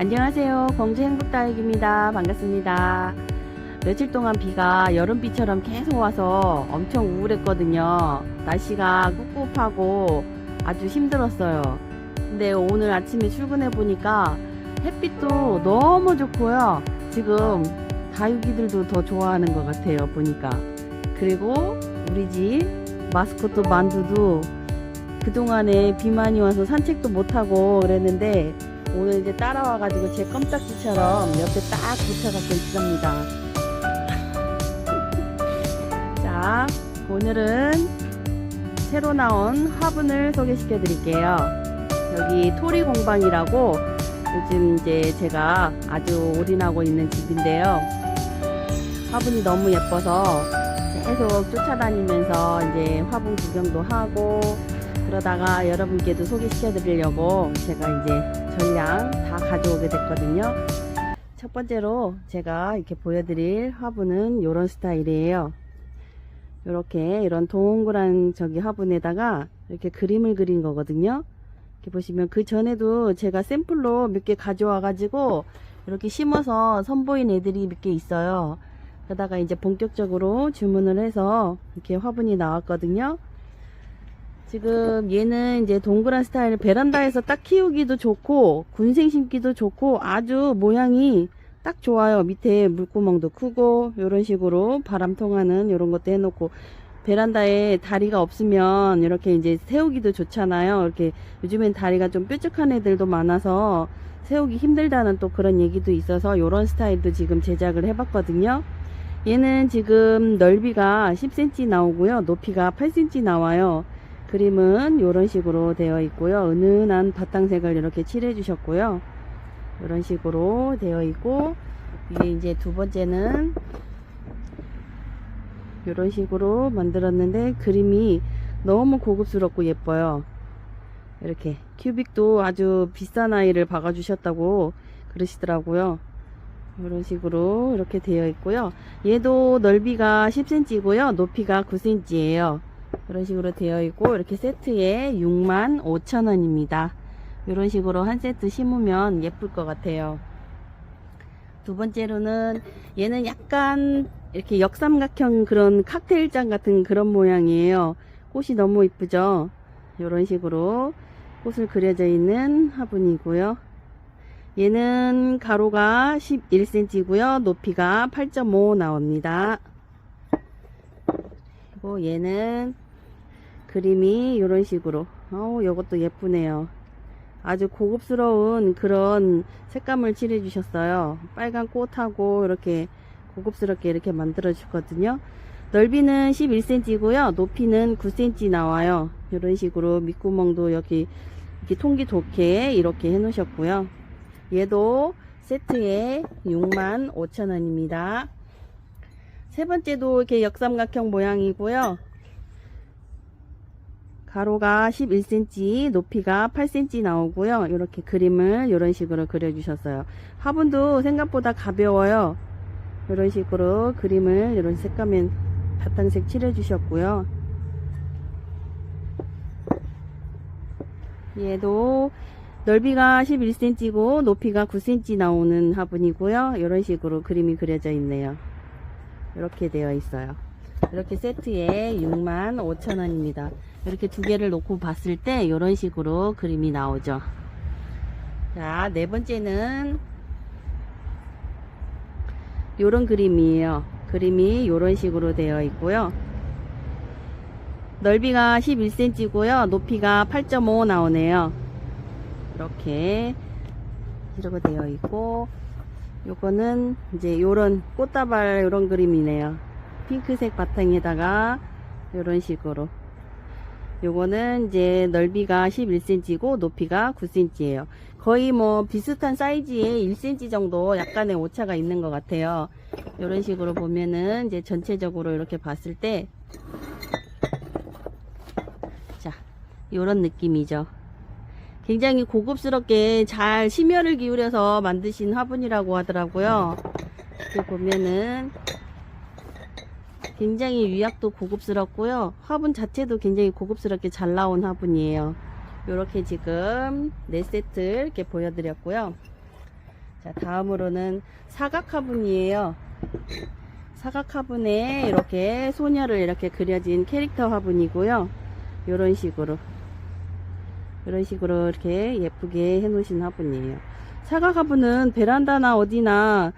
안녕하세요. 공주 행복다육입니다. 반갑습니다. 며칠 동안 비가 여름비처럼 계속 와서 엄청 우울했거든요. 날씨가 꿉꿉하고 아주 힘들었어요. 근데 오늘 아침에 출근해 보니까 햇빛도 너무 좋고요. 지금 다육이들도 더 좋아하는 것 같아요. 보니까. 그리고 우리 집 마스코트 만두도 그동안에 비 많이 와서 산책도 못하고 그랬는데 오늘 이제 따라와가지고 제 껌딱지처럼 옆에 딱 붙여갖고 있습니다. 자, 오늘은 새로 나온 화분을 소개시켜 드릴게요. 여기 토리 공방이라고 요즘 이제 제가 아주 올인하고 있는 집인데요. 화분이 너무 예뻐서 계속 쫓아다니면서 이제 화분 구경도 하고 그러다가 여러분께도 소개시켜 드리려고 제가 이제 전량 다 가져오게 됐거든요. 첫 번째로 제가 이렇게 보여드릴 화분은 이런 스타일이에요. 이렇게 이런 동그란 저기 화분에다가 이렇게 그림을 그린 거거든요. 이렇게 보시면 그 전에도 제가 샘플로 몇 개 가져와 가지고 이렇게 심어서 선보인 애들이 몇 개 있어요. 그러다가 이제 본격적으로 주문을 해서 이렇게 화분이 나왔거든요. 지금 얘는 이제 동그란 스타일 베란다에서 딱 키우기도 좋고 군생 심기도 좋고 아주 모양이 딱 좋아요. 밑에 물구멍도 크고 이런 식으로 바람 통하는 이런 것도 해놓고 베란다에 다리가 없으면 이렇게 이제 세우기도 좋잖아요. 이렇게 요즘엔 다리가 좀 뾰족한 애들도 많아서 세우기 힘들다는 또 그런 얘기도 있어서 이런 스타일도 지금 제작을 해봤거든요. 얘는 지금 넓이가 10cm 나오고요. 높이가 8cm 나와요. 그림은 이런 식으로 되어 있고요. 은은한 바탕색을 이렇게 칠해 주셨고요. 이런 식으로 되어 있고 이게 이제 두 번째는 이런 식으로 만들었는데 그림이 너무 고급스럽고 예뻐요. 이렇게 큐빅도 아주 비싼 아이를 박아 주셨다고 그러시더라고요. 이런 식으로 이렇게 되어 있고요. 얘도 넓이가 10cm고요. 높이가 9cm예요. 이런 식으로 되어 있고 이렇게 세트에 6만 5천 원입니다. 이런 식으로 한 세트 심으면 예쁠 것 같아요. 두 번째로는 얘는 약간 이렇게 역삼각형 그런 칵테일잔 같은 그런 모양이에요. 꽃이 너무 이쁘죠? 이런 식으로 꽃을 그려져 있는 화분이고요. 얘는 가로가 11cm고요. 높이가 8.5 나옵니다. 그리고 얘는 그림이 이런 식으로. 어우 이것도 예쁘네요. 아주 고급스러운 그런 색감을 칠해 주셨어요. 빨간 꽃하고 이렇게 고급스럽게 이렇게 만들어 주거든요. 넓이는 11cm고요. 높이는 9cm 나와요. 이런 식으로 밑구멍도 여기 이렇게 통기 좋게 이렇게 해 놓으셨고요. 얘도 세트에 6만 5천원입니다. 세 번째도 이렇게 역삼각형 모양이고요. 가로가 11cm, 높이가 8cm 나오고요. 이렇게 그림을 이런 식으로 그려주셨어요. 화분도 생각보다 가벼워요. 이런 식으로 그림을 이런 색감에 바탕색 칠해주셨고요. 얘도 넓이가 11cm고 높이가 9cm 나오는 화분이고요. 이런 식으로 그림이 그려져 있네요. 이렇게 되어 있어요. 이렇게 세트에 6만 5천 원입니다. 이렇게 두 개를 놓고 봤을 때 이런 식으로 그림이 나오죠. 자, 네 번째는 이런 그림이에요. 그림이 이런 식으로 되어 있고요. 넓이가 11cm고요. 높이가 8.5 나오네요. 이렇게 이렇게 되어 있고 요거는 이제 요런 꽃다발 요런 그림이네요 핑크색 바탕에다가 요런 식으로 요거는 이제 넓이가 11cm고 높이가 9cm예요. 거의 뭐 비슷한 사이즈의 1cm 정도 약간의 오차가 있는 것 같아요. 요런 식으로 보면은 이제 전체적으로 이렇게 봤을 때. 자, 요런 느낌이죠. 굉장히 고급스럽게 잘 심혈을 기울여서 만드신 화분이라고 하더라고요. 이렇게 보면은 굉장히 유약도 고급스럽고요. 화분 자체도 굉장히 고급스럽게 잘 나온 화분이에요. 이렇게 지금 네 세트 이렇게 보여드렸고요. 자, 다음으로는 사각 화분이에요. 사각 화분에 이렇게 소녀를 이렇게 그려진 캐릭터 화분이고요. 이런 식으로. 이런 식으로 이렇게 예쁘게 해 놓으신 화분이에요. 사각 화분은 베란다나 어디나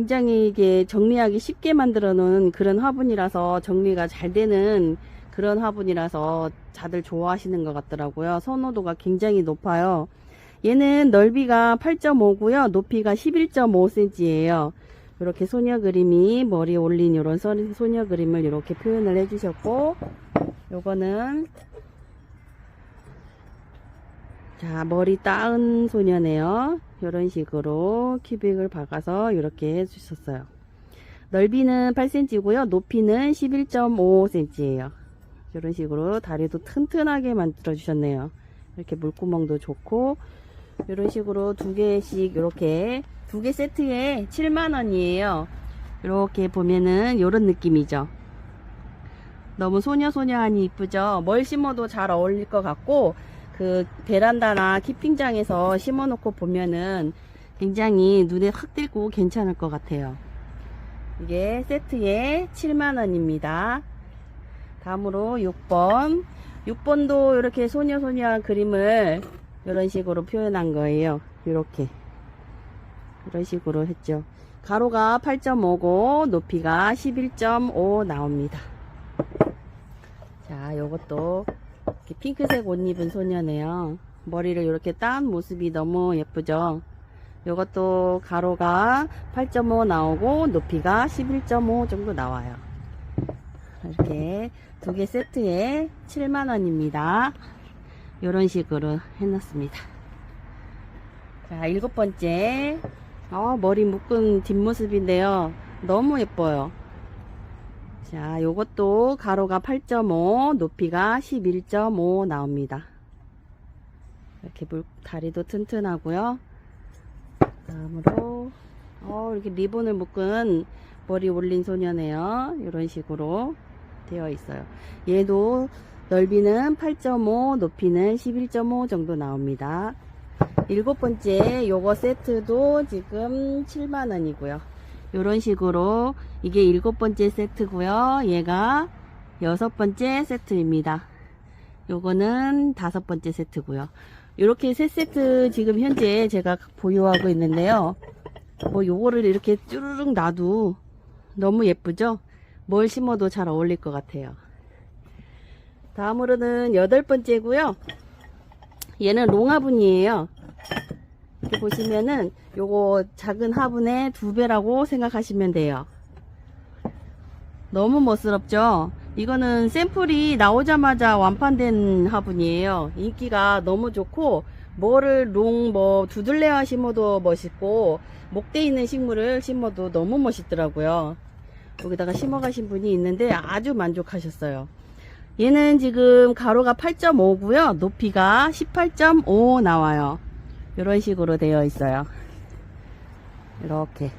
굉장히 이게 정리하기 쉽게 만들어 놓은 그런 화분이라서 정리가 잘 되는 그런 화분이라서 다들 좋아하시는 것 같더라고요. 선호도가 굉장히 높아요. 얘는 넓이가 8.5고요. 높이가 11.5cm예요. 이렇게 소녀 그림이 머리에 올린 이런 소- 소녀 그림을 이렇게 표현을 해주셨고 요거는 자 머리 따은 소녀네요. 이런 식으로 큐빅을 박아서 이렇게 해주셨어요. 넓이는 8cm고요. 높이는 11.5cm예요. 이런 식으로 다리도 튼튼하게 만들어 주셨네요. 이렇게 물구멍도 좋고 이런 식으로 두 개씩 이렇게 두 개 세트에 7만원이에요. 이렇게 보면은 이런 느낌이죠. 너무 소녀소녀하니 이쁘죠? 뭘 심어도 잘 어울릴 것 같고 그 베란다나 키핑장에서 심어놓고 보면은 굉장히 눈에 확 띄고 괜찮을 것 같아요. 이게 세트에 7만원입니다. 다음으로 6번. 6번도 이렇게 소녀소녀한 그림을 이런 식으로 표현한 거예요. 이렇게. 이런 식으로 했죠. 가로가 8.5고 높이가 11.5 나옵니다. 자, 요것도 이렇게 핑크색 옷 입은 소녀네요. 머리를 이렇게 딴 모습이 너무 예쁘죠. 요것도 가로가 8.5 나오고 높이가 11.5 정도 나와요. 이렇게 두 개 세트에 7만원입니다. 이런 식으로 해놨습니다. 자, 일곱 번째. 어, 머리 묶은 뒷모습인데요. 너무 예뻐요. 자, 요것도 가로가 8.5, 높이가 11.5 나옵니다. 이렇게 물, 다리도 튼튼하고요. 다음으로, 어, 이렇게 리본을 묶은 머리 올린 소녀네요. 이런 식으로 되어 있어요. 얘도 넓이는 8.5, 높이는 11.5 정도 나옵니다. 일곱 번째 요거 세트도 지금 7만원이고요. 요런 식으로 이게 일곱 번째 세트고요. 얘가 여섯 번째 세트입니다. 요거는 다섯 번째 세트고요. 이렇게 세 세트 지금 현재 제가 보유하고 있는데요. 뭐 요거를 이렇게 쭈르륵 놔도 너무 예쁘죠? 뭘 심어도 잘 어울릴 것 같아요. 다음으로는 여덟 번째고요. 얘는 롱화분이에요. 이렇게 보시면은 요거 작은 화분의 두 배라고 생각하시면 돼요. 너무 멋스럽죠? 이거는 샘플이 나오자마자 완판된 화분이에요. 인기가 너무 좋고 뭐를 롱 뭐 두들레화 심어도 멋있고 목대 있는 식물을 심어도 너무 멋있더라고요. 여기다가 심어 가신 분이 있는데 아주 만족하셨어요. 얘는 지금 가로가 8.5고요. 높이가 18.5 나와요. 이런 식으로 되어 있어요. 이렇게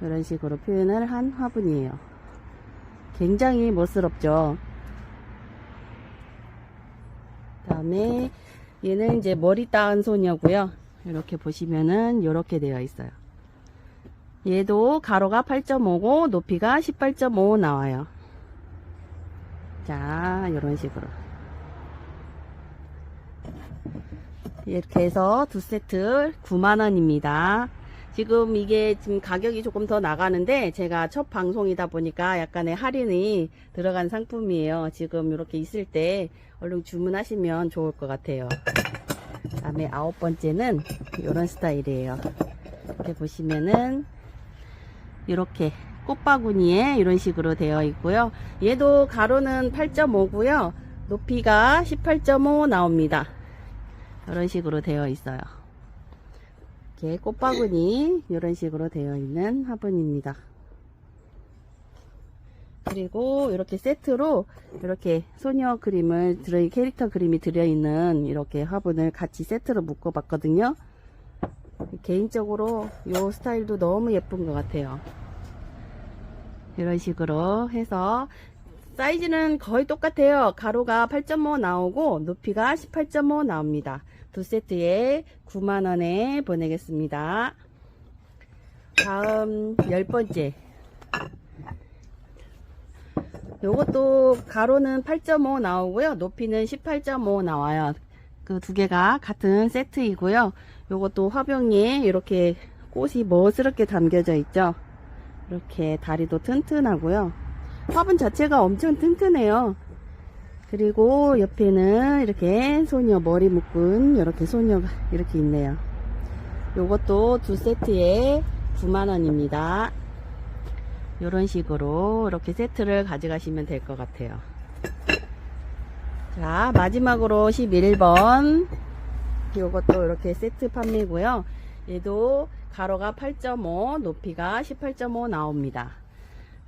이런 식으로 표현을 한 화분이에요. 굉장히 멋스럽죠. 다음에 얘는 이제 머리 따은 소녀고요. 이렇게 보시면은 이렇게 되어 있어요. 얘도 가로가 8.5고 높이가 18.5 나와요. 자, 이런 식으로. 이렇게 해서 두 세트 9만원입니다. 지금 이게 지금 가격이 조금 더 나가는데 제가 첫 방송이다 보니까 약간의 할인이 들어간 상품이에요. 지금 이렇게 있을 때 얼른 주문하시면 좋을 것 같아요. 다음에 아홉 번째는 이런 스타일이에요. 이렇게 보시면은 이렇게 꽃바구니에 이런 식으로 되어 있고요. 얘도 가로는 8.5고요. 높이가 18.5 나옵니다. 이런 식으로 되어 있어요. 이렇게 꽃바구니 이런 식으로 되어 있는 화분입니다. 그리고 이렇게 세트로 이렇게 소녀 그림을 들어 캐릭터 그림이 들어있는 이렇게 화분을 같이 세트로 묶어 봤거든요. 개인적으로 이 스타일도 너무 예쁜 것 같아요. 이런 식으로 해서 사이즈는 거의 똑같아요. 가로가 8.5 나오고 높이가 18.5 나옵니다. 두 세트에 9만원에 보내겠습니다. 다음 열 번째. 요것도 가로는 8.5 나오고요. 높이는 18.5 나와요. 그 두 개가 같은 세트이고요. 요것도 화병에 이렇게 꽃이 멋스럽게 담겨져 있죠. 이렇게 다리도 튼튼하고요. 화분 자체가 엄청 튼튼해요. 그리고 옆에는 이렇게 소녀 머리 묶은 이렇게 소녀가 이렇게 있네요. 요것도 두 세트에 9만원입니다. 이런 식으로 이렇게 세트를 가져가시면 될 것 같아요. 자, 마지막으로 11번. 요것도 이렇게 세트 판매고요. 얘도 가로가 8.5, 높이가 18.5 나옵니다.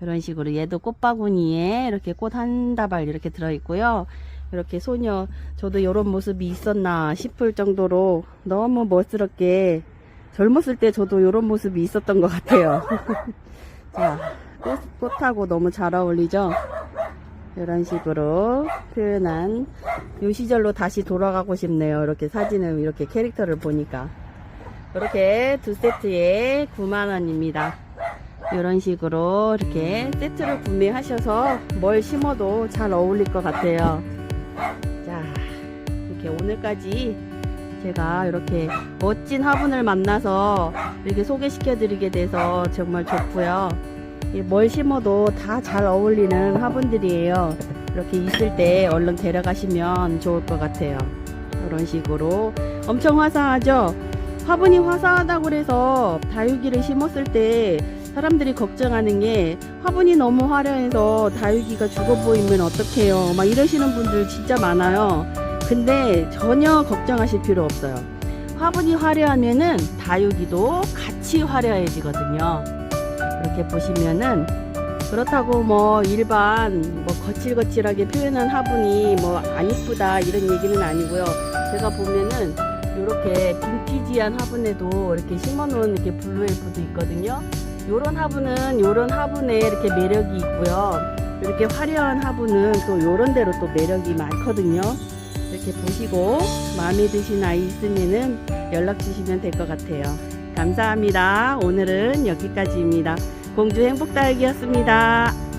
이런 식으로 얘도 꽃바구니에 이렇게 꽃 한 다발 이렇게 들어있고요. 이렇게 소녀, 저도 이런 모습이 있었나 싶을 정도로 너무 멋스럽게 젊었을 때 저도 이런 모습이 있었던 것 같아요. 자, 꽃, 꽃하고 너무 잘 어울리죠? 이런 식으로 표현한 요 시절로 다시 돌아가고 싶네요. 이렇게 사진을 이렇게 캐릭터를 보니까. 이렇게 두 세트에 9만원입니다. 이런 식으로 이렇게 세트를 구매하셔서 뭘 심어도 잘 어울릴 것 같아요. 자, 이렇게 오늘까지 제가 이렇게 멋진 화분을 만나서 이렇게 소개시켜 드리게 돼서 정말 좋고요. 이뭘 심어도 다 잘 어울리는 화분들이에요. 이렇게 있을 때 얼른 데려가시면 좋을 것 같아요. 이런 식으로 엄청 화사하죠? 화분이 화사하다고 그래서 다육이를 심었을 때 사람들이 걱정하는 게 화분이 너무 화려해서 다육이가 죽어 보이면 어떡해요. 막 이러시는 분들 진짜 많아요. 근데 전혀 걱정하실 필요 없어요. 화분이 화려하면은 다육이도 같이 화려해지거든요. 이렇게 보시면은 그렇다고 뭐 일반 뭐 거칠거칠하게 표현한 화분이 뭐 안 이쁘다 이런 얘기는 아니고요. 제가 보면은 이렇게 빈티지한 화분에도 이렇게 심어놓은 이렇게 블루엘프도 있거든요. 요런 화분은 요런 화분에 이렇게 매력이 있고요. 이렇게 화려한 화분은 또 요런 대로 또 매력이 많거든요. 이렇게 보시고 마음에 드신 아이 있으면은 연락 주시면 될 것 같아요. 감사합니다. 오늘은 여기까지입니다. 공주 행복다육이었습니다.